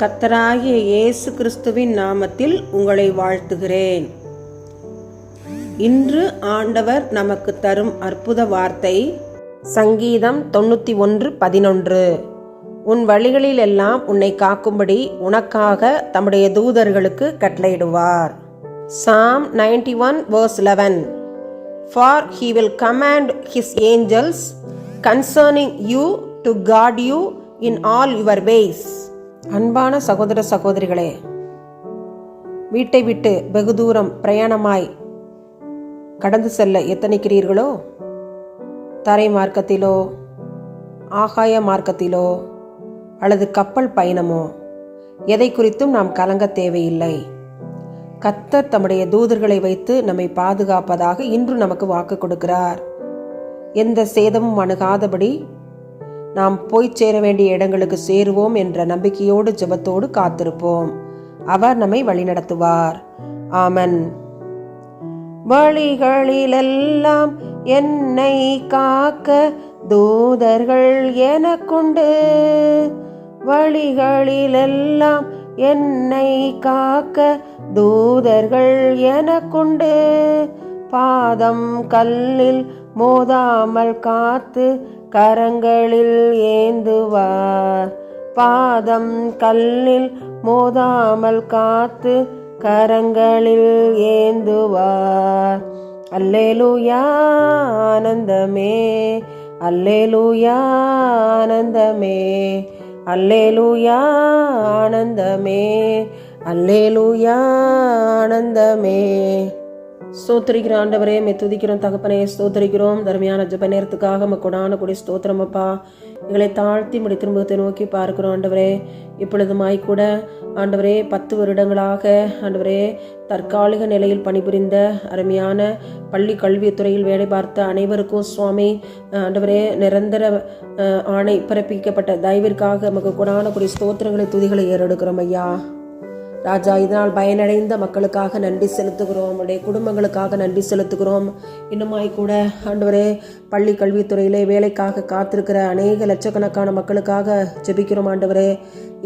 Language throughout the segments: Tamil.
கத்தராகிய இயேசு கிறிஸ்துவின் நாமத்தில் உங்களை வாழ்த்துகிறேன். இன்று ஆண்டவர் நமக்கு தரும் அற்புத வார்த்தை சங்கீதம் தொண்ணூற்றி ஒன்று பதினொன்று. உன் வழிகளில் எல்லாம் உன்னை காக்கும்படி உனக்காக தம்முடைய தூதர்களுக்கு கட்டளையிடுவார். Psalm ninety one verse eleven for he will command his angels concerning you to guard you in all your ways அன்பான சகோதர சகோதரிகளே வீட்டை விட்டு வெகு தூரம் பிரயாணமாய் கடந்து செல்ல எத்தனைக்கிறீர்களோ? தரை மார்க்கத்திலோ ஆகாய மார்க்கத்திலோ அல்லது கப்பல் பயணமோ? எதை குறித்தும் நாம் கலங்க தேவையில்லை. கத்தர் தம்முடைய தூதர்களை வைத்து நம்மை பாதுகாப்பதாக இன்று நமக்கு வாக்கு கொடுக்கிறார். எந்த சேதமும் அணுகாதபடி நாம் போய் சேர வேண்டிய இடங்களுக்கு சேருவோம் என்ற நம்பிக்கையோடு ஜெபத்தோடு காத்திருப்போம். அவர் நம்மை வழிநடத்துவார். ஆமன். வழிகளிலெல்லாம் என்னை காக்க தூதர்கள் எனக்குண்டு. வழிகளிலெல்லாம் என்னை காக்க தூதர்கள் எனக்குண்டு. பாதம் கல்லில் மோதாமல் காத்து கரங்களில் ஏந்துவார். பாதம் கல்லில் மோதாமல் காத்து கரங்களில் ஏந்துவார். அல்லேலூயா ஆனந்தமே அல்லேலூயா ஆனந்தமே அல்லேலூயா ஆனந்தமே அல்லேலூயா ஆனந்தமே. ஸ்தோத்திரிக்கிற ஆண்டவரே மே துதிக்கிறோம் தகப்பனே ஸ்தோத்திரிக்கிறோம். தர்மையான ஜப நேரத்துக்காக கொடான கூடிய ஸ்தோத்திரம் அப்பா. எங்களை தாழ்த்தி முடி திரும்பத்தை நோக்கி பார்க்கிறோம் ஆண்டவரே. இப்பொழுதுமாய் கூட ஆண்டவரே பத்து வருடங்களாக ஆண்டவரே தற்காலிக நிலையில் பணிபுரிந்த அருமையான பள்ளி கல்வித்துறையில் வேலை பார்த்த அனைவருக்கும் சுவாமி ஆண்டவரே நிரந்தர ஆணை பிறப்பிக்கப்பட்ட தயவிற்காக நமக்கு கொடான கூடிய ஸ்தோத்திரங்களை துதிகளை ஏறெடுக்கிறோம் ஐயா. ராஜா இதனால் பயனடைந்த மக்களுக்காக நன்றி செலுத்துகிறோம். உடைய குடும்பங்களுக்காக நன்றி செலுத்துகிறோம். இன்னுமாய் கூட ஆண்டவரே பள்ளி கல்வித்துறையிலே வேலைக்காக காத்திருக்கிற அநேக லட்சக்கணக்கான மக்களுக்காக ஜெபிக்கிறோம் ஆண்டவரே.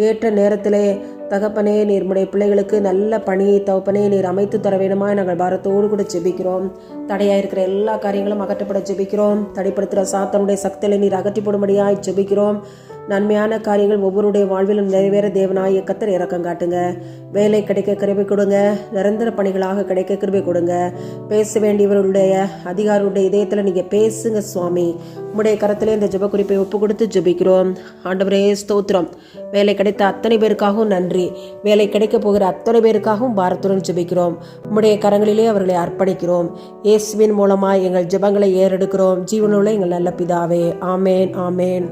ஏற்ற நேரத்திலே தகப்பனே நீர் உடைய பிள்ளைகளுக்கு நல்ல பணியை தகப்பனே நீர் அமைத்து தர வேணுமா நாங்கள் பாரத்தோடு கூட ஜெபிக்கிறோம். தடையாக இருக்கிற எல்லா காரியங்களும் அகற்றப்பட ஜெபிக்கிறோம். தடைப்படுத்துகிற சாத்தனுடைய சக்திகளை நீர் அகற்றி போடும்படியாய் ஜெபிக்கிறோம். நன்மையான காரியங்கள் ஒவ்வொருடைய வாழ்விலும் நிறைவேற தேவனாய கத்தர் இறக்கம் காட்டுங்க. வேலை கிடைக்க கிருபை கொடுங்க. நிரந்தர பணிகளாக கிடைக்க கிருபை கொடுங்க. பேச வேண்டியவர்களுடைய அதிகாரியுடைய இதயத்தில் நீங்கள் பேசுங்க சுவாமி. உம்முடைய கரத்திலே இந்த ஜெப குறிப்பை ஒப்பு கொடுத்து ஜெபிக்கிறோம். ஆண்டவரே ஸ்தோத்திரம். வேலை கிடைத்த அத்தனை பேருக்காகவும் நன்றி. வேலை கிடைக்க போகிற அத்தனை பேருக்காகவும் பாரத்துடன் ஜெபிக்கிறோம். உம்முடைய கரங்களிலே அவர்களை அர்ப்பணிக்கிறோம். இயேசுவின் மூலமாக எங்கள் ஜெபங்களை ஏறெடுக்கிறோம். ஜீவனுள்ள எங்கள் நல்ல பிதாவே. ஆமேன் ஆமேன்.